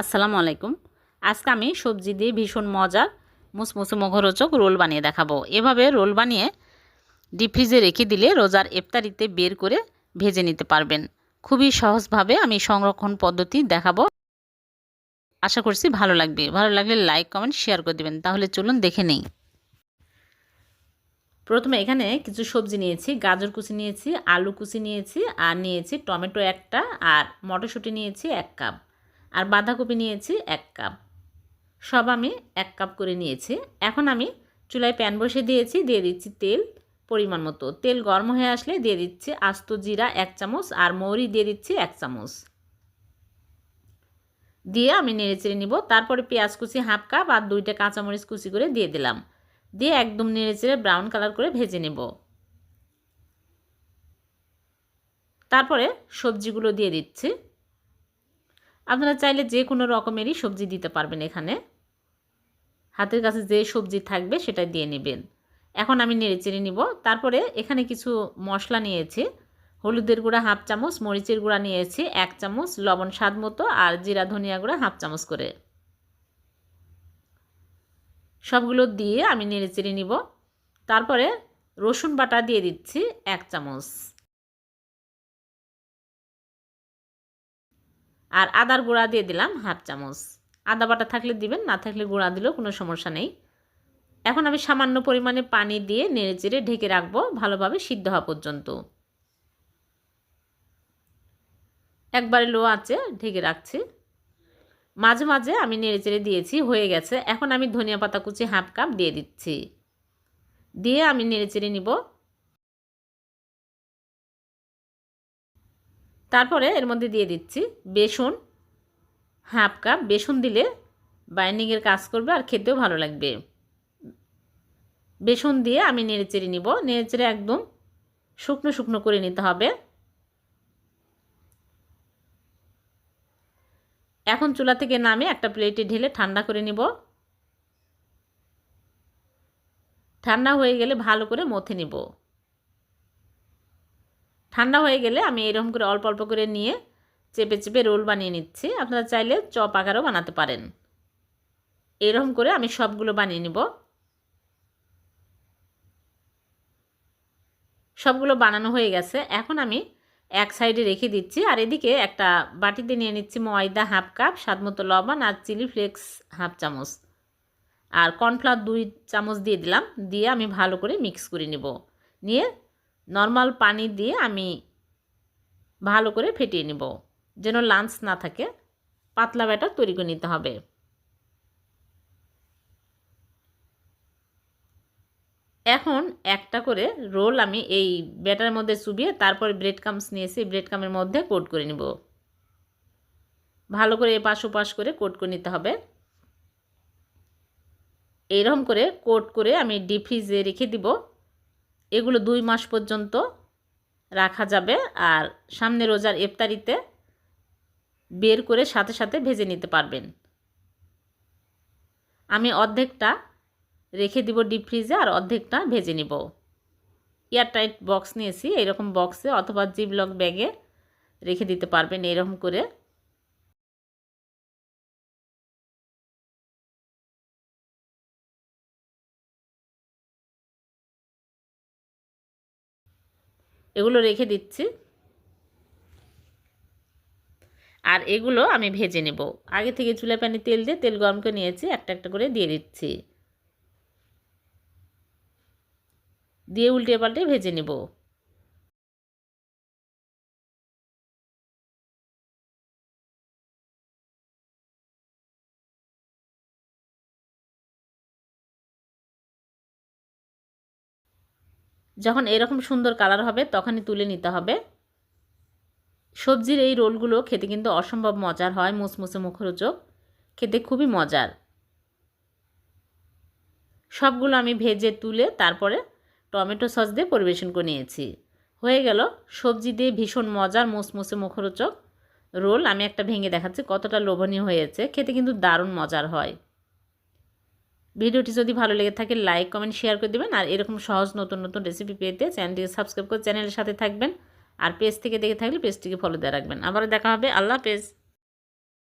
আসসালামু আলাইকুম। আজকে আমি সবজি দিয়ে ভীষণ মজার মুসমুসে মুখরোচক রোল বানিয়ে দেখাবো। এভাবে রোল বানিয়ে ডিপ ফ্রিজে রেখে দিলে রোজার ইফতারিতে বের করে ভেজে নিতে পারবেন। খুবই সহজভাবে আমি সংরক্ষণ পদ্ধতি দেখাবো। আশা করছি ভালো লাগবে। ভালো লাগলে লাইক কমেন্ট শেয়ার করে দেবেন। তাহলে চলুন দেখে নেই। প্রথমে এখানে কিছু সবজি নিয়েছি। গাজর কুচি নিয়েছি, আলু কুচি নিয়েছি, আর নিয়েছি টমেটো একটা, আর মটরশুঁটি নিয়েছি এক কাপ। আর বাঁধাকপি নিয়েছি এক কাপ। সব আমি এক কাপ করে নিয়েছি। এখন আমি চুলায় প্যান বসে দিয়েছি, দিয়ে দিচ্ছি তেল পরিমাণ মতো। তেল গরম হয়ে আসলে দিয়ে দিচ্ছি আস্ত জিরা এক চামচ আর মৌরি দিয়ে দিচ্ছি এক চামচ। দিয়ে আমি নেড়ে চেড়ে নিব। তারপরে পেঁয়াজ কুচি হাফ কাপ আর দুইটা কাঁচামরিচ কুচি করে দিয়ে দিলাম। দিয়ে একদম নেড়ে চেড়ে ব্রাউন কালার করে ভেজে নেব। তারপরে সবজিগুলো দিয়ে দিচ্ছি। আপনারা চাইলে যে কোনো রকমেরই সবজি দিতে পারবেন এখানে। হাতের কাছে যে সবজি থাকবে সেটা দিয়ে নেবেন। এখন আমি নেড়ে চেড়ে নিব। তারপরে এখানে কিছু মশলা নিয়েছি। হলুদের গুঁড়া হাফ চামচ, মরিচের গুঁড়া নিয়েছি এক চামচ, লবণ স্বাদ মতো আর জিরা, ধনিয়া গুঁড়া হাফ চামচ করে। সবগুলো দিয়ে আমি নেড়ে চেড়ে নিব। তারপরে রসুন বাটা দিয়ে দিচ্ছি এক চামচ। আর আদার গুঁড়া দিয়ে দিলাম হাফ চামচ। আদা বাটা থাকলে দিবেন, না থাকলে গুঁড়া দিলেও কোনো সমস্যা নেই। এখন আমি সামান্য পরিমাণে পানি দিয়ে নেড়ে চেড়ে ঢেকে রাখব ভালোভাবে সিদ্ধ হওয়া পর্যন্ত। একবারে লো আছে ঢেকে রাখছি। মাঝে মাঝে আমি নেড়ে চেড়ে দিয়েছি, হয়ে গেছে। এখন আমি ধনিয়া পাতা কুচি হাফ কাপ দিয়ে দিচ্ছি। দিয়ে আমি নেড়ে চেড়ে নিব। তারপরে এর মধ্যে দিয়ে দিচ্ছি বেসন, হাফ কাপ। বেসন দিলে বাইন্ডিংয়ের কাজ করবে আর খেতেও ভালো লাগবে। বেসন দিয়ে আমি নেড়ে চেড়ে নিব। নেড়ে চেড়ে একদম শুকনো শুকনো করে নিতে হবে। এখন চুলা থেকে নামে একটা প্লেটে ঢেলে ঠান্ডা করে নিব। ঠান্ডা হয়ে গেলে ভালো করে মথে নিব। ঠান্ডা হয়ে গেলে আমি এরকম করে অল্প অল্প করে নিয়ে চেপে চেপে রোল বানিয়ে নিচ্ছি। আপনারা চাইলে চপ আকারও বানাতে পারেন। এরকম করে আমি সবগুলো বানিয়ে নিব। সবগুলো বানানো হয়ে গেছে। এখন আমি এক সাইডে রেখে দিচ্ছি। আর এদিকে একটা বাটিতে নিয়ে নিচ্ছি ময়দা হাফ কাপ, স্বাদ মতো লবণ আর চিলি ফ্লেক্স হাফ চামচ। আর কর্নফ্লাওয়ার দুই চামচ দিয়ে দিলাম। দিয়ে আমি ভালো করে মিক্স করে নেব। নিয়ে নর্মাল পানি দিয়ে আমি ভালো করে ফেটিয়ে নেব। যেন লাঞ্চ না থাকে, পাতলা ব্যাটার তৈরি করে নিতে হবে। এখন একটা করে রোল আমি এই ব্যাটার মধ্যে চুবিয়ে তারপরে ব্রেড কামস নিয়েছি ব্রেড কামের মধ্যে কোট করে নিব। ভালো করে এপাশ ওপাশ করে কোট করে নিতে হবে। এইরকম করে কোট করে আমি ডিপ ফ্রিজে রেখে দিব। এগুলো দুই মাস পর্যন্ত রাখা যাবে আর সামনে রোজার ইফতারিতে বের করে সাথে সাথে ভেজে নিতে পারবেন। আমি অর্ধেকটা রেখে দিব ডিপ ফ্রিজে আর অর্ধেকটা ভেজে নিব। এয়ারটাইট বক্স নিয়েছি এরকম বক্সে অথবা জিবলক ব্যাগে রেখে দিতে পারবেন, এরকম করে। এগুলো রেখে দিচ্ছি। আর এগুলো আমি ভেজে নেব। আগে থেকে চুলা প্যানে তেল দিয়ে তেল গরম করে নিয়েছি, একটা একটা করে দিয়ে দিচ্ছি। দিয়ে উল্টে পাল্টে ভেজে নেব। যখন এরকম সুন্দর কালার হবে, তখনই তুলে নিতে হবে। সবজির এই রোলগুলো খেতে কিন্তু অসম্ভব মজার হয়, মুসমুসে মুখরোচক। খেতে খুবই মজার। সবগুলো আমি ভেজে তুলে তারপরে টমেটো সস দিয়ে পরিবেশন করে নিয়েছি। হয়ে গেল সবজি দিয়ে ভীষণ মজার, মুসমুসে মুখরোচক রোল। আমি একটা ভেঙে দেখাচ্ছি কতটা লোভনীয় হয়েছে। খেতে কিন্তু দারুণ মজার হয়। ভিডিওটি যদি ভালো লেগে থাকে লাইক কমেন্ট শেয়ার করে দেবেন। আর এরকম সহজ নতুন নতুন রেসিপি পেতে চ্যানেলটিকে সাবস্ক্রাইব করে চ্যানেলের সাথে থাকবেন। আর পেজ থেকে দেখে থাকলে পেজটিকে ফলো দিয়ে রাখবেন। আবার দেখা হবে। আল্লাহ পেজ